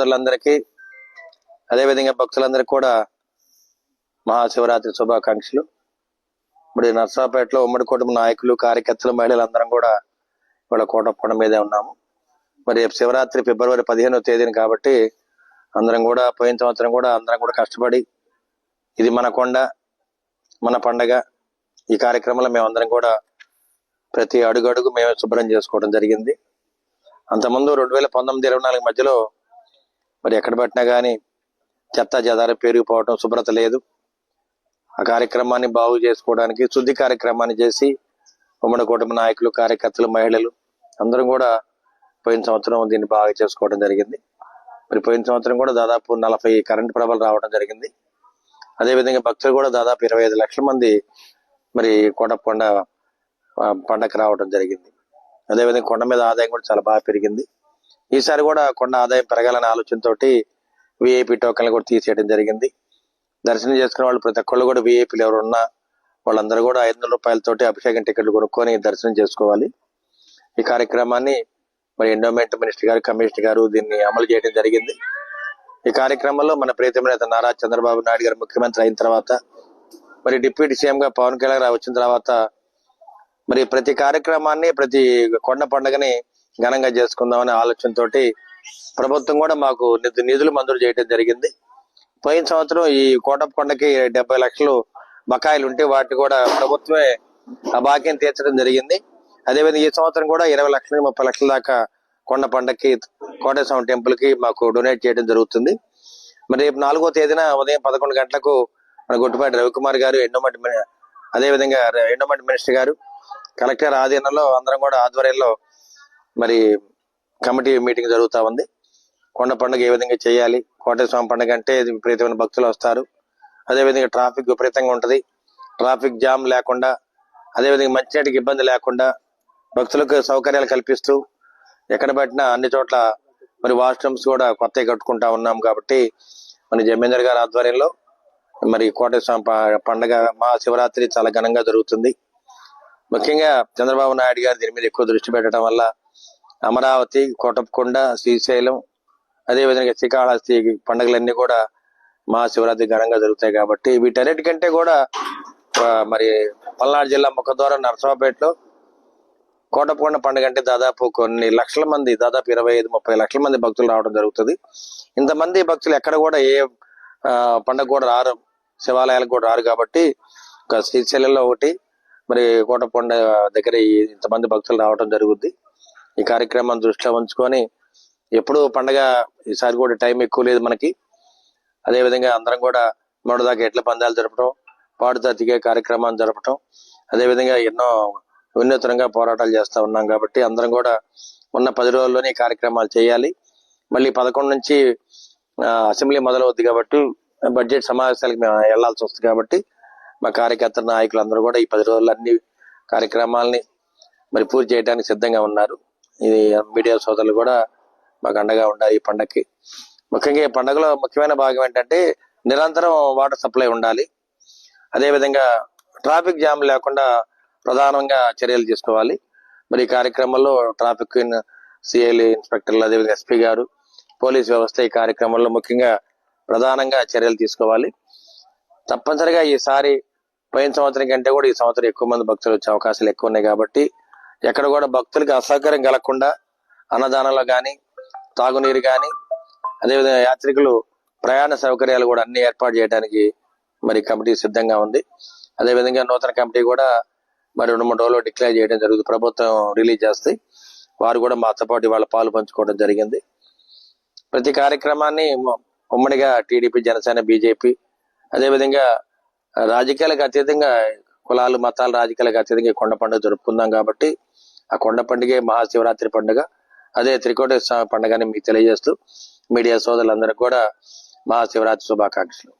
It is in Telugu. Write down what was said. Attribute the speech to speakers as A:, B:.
A: సోదరులందరికీ అదేవిధంగా భక్తులందరికీ కూడా మహాశివరాత్రి శుభాకాంక్షలు. ఇప్పుడు నర్సాపేటలో ఉమ్మడి కుటుంబ నాయకులు కార్యకర్తలు మహిళలు అందరం కూడా ఇవాళ కోటప్పడం మీదే ఉన్నాము. మరి రేపు శివరాత్రి ఫిబ్రవరి పదిహేనో తేదీని కాబట్టి అందరం కూడా పోయిన సంవత్సరం కూడా అందరం కూడా కష్టపడి ఇది మన కొండ మన పండగ. ఈ కార్యక్రమంలో మేమందరం కూడా ప్రతి అడుగు అడుగు మేమే శుభ్రం చేసుకోవడం జరిగింది. అంతకుముందు రెండు వేల పంతొమ్మిది ఇరవై నాలుగు మధ్యలో మరి ఎక్కడ పెట్టినా కానీ చెత్త చెదారం పెరిగిపోవడం శుభ్రత లేదు. ఆ కార్యక్రమాన్ని బాగు చేసుకోవడానికి శుద్ధి కార్యక్రమాన్ని చేసి ఉమ్మడి కుటుంబ నాయకులు కార్యకర్తలు మహిళలు అందరం కూడా పోయిన సంవత్సరం దీన్ని బాగా చేసుకోవడం జరిగింది. మరి పోయిన సంవత్సరం కూడా దాదాపు నలభై కరెంటు ప్రభలు రావడం జరిగింది. అదేవిధంగా భక్తులు కూడా దాదాపు ఇరవై ఐదు లక్షల మంది మరి కొండ ఆ, పండగ రావడం జరిగింది. అదేవిధంగా కొండ మీద ఆదాయం కూడా చాలా బాగా పెరిగింది. ఈసారి కూడా కొండ ఆదాయం పెరగాలనే ఆలోచనతోటి విఐపి టోకన్లు కూడా తీసేయడం జరిగింది. దర్శనం చేసుకునే వాళ్ళు ప్రతి ఒక్కళ్ళు కూడా విఐపీలు ఎవరున్నా వాళ్ళందరూ కూడా ఐదు వందల రూపాయలతోటి అభిషేకం టికెట్లు కొనుక్కొని దర్శనం చేసుకోవాలి. ఈ కార్యక్రమాన్ని మరి ఎండోమెంట్ మినిస్టర్ గారు కమిషనర్ గారు దీన్ని అమలు చేయడం జరిగింది. ఈ కార్యక్రమంలో మన ప్రీతమ నేత నారా చంద్రబాబు నాయుడు గారు ముఖ్యమంత్రి అయిన తర్వాత మరి డిప్యూటీ సీఎం గా పవన్ కళ్యాణ్ గారు వచ్చిన తర్వాత మరి ప్రతి కార్యక్రమాన్ని ప్రతి కొండ పండుగని ఘనంగా చేసుకుందామనే ఆలోచనతోటి ప్రభుత్వం కూడా మాకు నిధులు మంజూరు చేయడం జరిగింది. పోయిన సంవత్సరం ఈ కోటప్పకొండకి డెబ్బై లక్షలు బకాయిలు ఉంటే వాటిని కూడా ప్రభుత్వమే ఆ బాకీని తీర్చడం జరిగింది. అదేవిధంగా ఈ సంవత్సరం కూడా ఇరవై లక్షల నుంచి ముప్పై లక్షల దాకా కొండ పండక్కి కోటేశ్వరం టెంపుల్కి మాకు డొనేట్ చేయడం జరుగుతుంది. మరి రేపు నాలుగో తేదీన ఉదయం పదకొండు గంటలకు మన గుట్టుపాటి రవికుమార్ గారు ఎండోమెంట్ మిని- అదేవిధంగా ఎండోమెంట్ మినిస్టర్ గారు కలెక్టర్ ఆధీనంలో అందరం కూడా ఆధ్వర్యంలో మరి కమిటీ మీటింగ్ జరుగుతూ ఉంది. కొండ పండుగ ఏ విధంగా చేయాలి? కోటేశ్వరం పండుగ అంటే విపరీతమైన భక్తులు వస్తారు. అదేవిధంగా ట్రాఫిక్ విపరీతంగా ఉంటుంది. ట్రాఫిక్ జామ్ లేకుండా అదేవిధంగా మంచినీటికి ఇబ్బంది లేకుండా భక్తులకు సౌకర్యాలు కల్పిస్తూ ఎక్కడ పెట్టినా అన్ని చోట్ల మరి వాష్రూమ్స్ కూడా కొత్తవి కట్టుకుంటా ఉన్నాం కాబట్టి మన జమీందర్ గారి ఆధ్వర్యంలో మరి కోటేశ్వరం పండుగ పండగ మా శివరాత్రి చాలా ఘనంగా జరుగుతుంది. ముఖ్యంగా చంద్రబాబు నాయుడు గారు దీని మీద ఎక్కువ దృష్టి పెట్టడం వల్ల అమరావతి కోటప్పకొండ శ్రీశైలం అదేవిధంగా శ్రీకాళహస్తి పండుగలన్నీ కూడా మహాశివరాత్రి ఘనంగా జరుగుతాయి కాబట్టి వీటన్నిటికంటే కూడా మరి పల్నాడు జిల్లా ముఖద్వారం నరసరావుపేటలో కోటప్పకొండ పండుగ అంటే దాదాపు కొన్ని లక్షల మంది దాదాపు ఇరవై ఐదు ముప్పై లక్షల మంది భక్తులు రావడం జరుగుతుంది. ఇంతమంది భక్తులు ఎక్కడ కూడా ఏ పండుగ కూడా రారు. శివాలయాలకు కూడా రారు కాబట్టి ఒక శ్రీశైలంలో ఒకటి మరి కోటప్పకొండ దగ్గర ఇంతమంది భక్తులు రావడం జరుగుద్ది. ఈ కార్యక్రమాన్ని దృష్టిలో ఉంచుకొని ఎప్పుడు పండగ ఈసారి కూడా టైం ఎక్కువ లేదు మనకి. అదే విధంగా అందరం కూడా మొదటిదాకా ఎట్ల పందాలు జరపడం పాడుతా దిగే కార్యక్రమాన్ని జరపడం అదే విధంగా ఎన్నో వినూతనంగా పోరాటాలు చేస్తూ ఉన్నాం కాబట్టి అందరం కూడా ఉన్న పది రోజుల్లోనే కార్యక్రమాలు చేయాలి. మళ్ళీ పదకొండు నుంచి అసెంబ్లీ మొదలవుద్ది కాబట్టి బడ్జెట్ సమావేశాలకు మేము వెళ్ళాల్సి వస్తుంది కాబట్టి మా కార్యకర్త నాయకులు అందరూ కూడా ఈ పది రోజులు అన్ని కార్యక్రమాలని మరి పూర్తి చేయడానికి సిద్ధంగా ఉన్నారు. ఇది మీడియా సోదరులు కూడా మాకు అండగా ఉండాలి ఈ పండగకి ముఖ్యంగా ఈ పండుగలో ముఖ్యమైన భాగం ఏంటంటే నిరంతరం వాటర్ సప్లై ఉండాలి. అదేవిధంగా ట్రాఫిక్ జామ్ లేకుండా ప్రధానంగా చర్యలు తీసుకోవాలి. మరి ఈ కార్యక్రమంలో ట్రాఫిక్ సిఐలి ఇన్స్పెక్టర్లు అదేవిధంగా ఎస్పీ గారు పోలీస్ వ్యవస్థ ఈ కార్యక్రమంలో ముఖ్యంగా ప్రధానంగా చర్యలు తీసుకోవాలి. తప్పనిసరిగా ఈసారి పోయిన సంవత్సరం కంటే కూడా ఈ సంవత్సరం ఎక్కువ మంది భక్తులు వచ్చే అవకాశాలు ఎక్కువ ఉన్నాయి కాబట్టి ఎక్కడ కూడా భక్తులకు అసౌకర్యం కలగకుండా అన్నదానంలో కానీ తాగునీరు కానీ అదేవిధంగా యాత్రికులు ప్రయాణ సౌకర్యాలు కూడా అన్ని ఏర్పాటు చేయడానికి మరి కమిటీ సిద్ధంగా ఉంది. అదేవిధంగా నూతన కమిటీ కూడా మరి రెండు మూడు రోజులు డిక్లేర్ చేయడం జరుగుతుంది. ప్రభుత్వం రిలీజ్ చేస్తే వారు కూడా మాతో పాటు వాళ్ళ పాలు పంచుకోవడం జరిగింది. ప్రతి కార్యక్రమాన్ని ఉమ్మడిగా టీడీపీ జనసేన బీజేపీ అదేవిధంగా రాజకీయాలకు అతీతంగా కులాలు మతాలు రాజకీయాలకు అతీతంగా కొండ పండుగ జరుపుకుందాం కాబట్టి ఆ కొండ పండుగే మహాశివరాత్రి పండుగ అదే త్రికోటేశ్వర స్వామి పండుగని మీకు తెలియజేస్తూ మీడియా సోదరులందరికీ కూడా మహాశివరాత్రి శుభాకాంక్షలు.